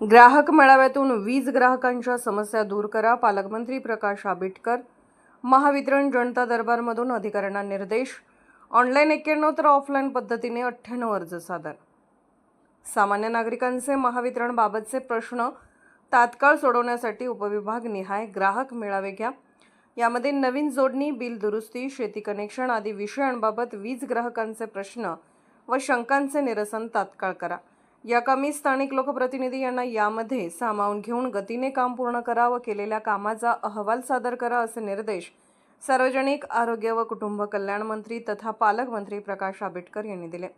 ग्राहक मेळाव्यातून वीज ग्राहकांच्या समस्या दूर करा. पालकमंत्री प्रकाश आंबेडकर महावितरण जनता दरबारमधून अधिकाऱ्यांना निर्देश. ऑनलाईन एक्क्याण्णव तर ऑफलाईन पद्धतीने अठ्ठ्याण्णव अर्ज सादर. सामान्य नागरिकांचे महावितरणबाबतचे प्रश्न तात्काळ सोडवण्यासाठी उपविभाग निहाय ग्राहक मेळावे घ्या. यामध्ये नवीन जोडणी बिल दुरुस्ती शेती कनेक्शन आदी विषयांबाबत वीज ग्राहकांचे प्रश्न व शंकांचे निरसन तात्काळ करा. या कामी स्थानिक लोकप्रतिनिधी यांना यामध्ये सामावून घेऊन गतीने काम पूर्ण करा व केलेल्या कामाचा अहवाल सादर करा असे निर्देश सार्वजनिक आरोग्य व कुटुंब कल्याण मंत्री तथा पालकमंत्री प्रकाश आंबेडकर यांनी दिले.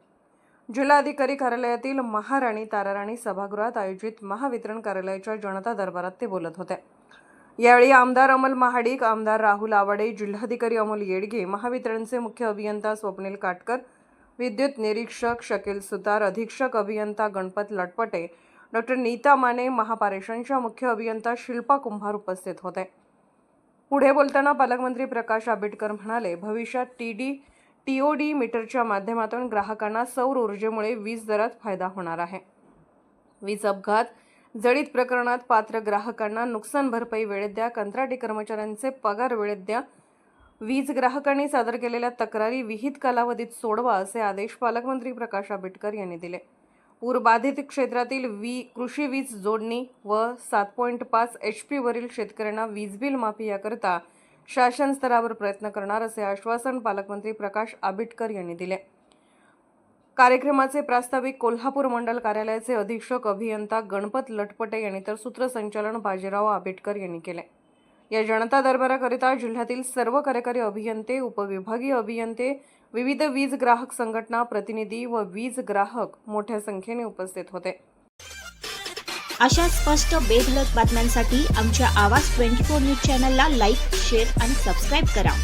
जिल्हाधिकारी कार्यालयातील महाराणी ताराराणी सभागृहात आयोजित महावितरण कार्यालयाच्या जनता दरबारात ते बोलत होते. यावेळी आमदार अमल महाडिक आमदार राहुल आवाडे जिल्हाधिकारी अमोल येडगे महावितरणचे मुख्य अभियंता स्वप्नील काटकर विद्युत निरीक्षक शकील सुतार अधीक्षक अभियंता गणपत लटपटे डॉक्टर नीता माने महापारेषणच्या मुख्य अभियंता शिल्पा कुंभार उपस्थित होते. पुढे बोलताना पालकमंत्री प्रकाश आंबेडकर म्हणाले भविष्यात T D T O D मीटरच्या माध्यमातून ग्राहकांना सौर ऊर्जेमुळे वीज दरात फायदा होणार आहे. वीज अपघात जळीत प्रकरणात पात्र ग्राहकांना नुकसान भरपाई वेळेत द्या कंत्राटी कर्मचाऱ्यांचे पगार वेळेत द्या वीज ग्राहकांनी सादर केलेल्या तक्रारी विहित कालावधीत सोडवा असे आदेश पालकमंत्री प्रकाश आंबेडकर यांनी दिले. पूरबाधित क्षेत्रातील वी कृषी वीज जोडणी व सात पॉईंट पाच एच पीवरील शेतकऱ्यांना वीज बिल माफी याकरता शासन स्तरावर प्रयत्न करणार असे आश्वासन पालकमंत्री प्रकाश आंबेडकर यांनी दिले. कार्यक्रमाचे प्रास्ताविक कोल्हापूर मंडल कार्यालयाचे अधीक्षक अभियंता गणपत लटपटे यांनी तर सूत्रसंचालन बाजीराव आंबेडकर यांनी केले. या जनता दरबाराकरिता जिल्ह्यातील सर्व कार्यकारी अभियंते उपविभागीय अभियंते विविध वीज ग्राहक संघटना प्रतिनिधी व वीज ग्राहक मोठ्या संख्येने उपस्थित होते. अशा स्पष्ट बेधडक बातम्यांसाठी आमच्या आवाज ट्वेंटी फोर न्यूज चॅनलला लाईक शेअर आणि सबस्क्राईब करा.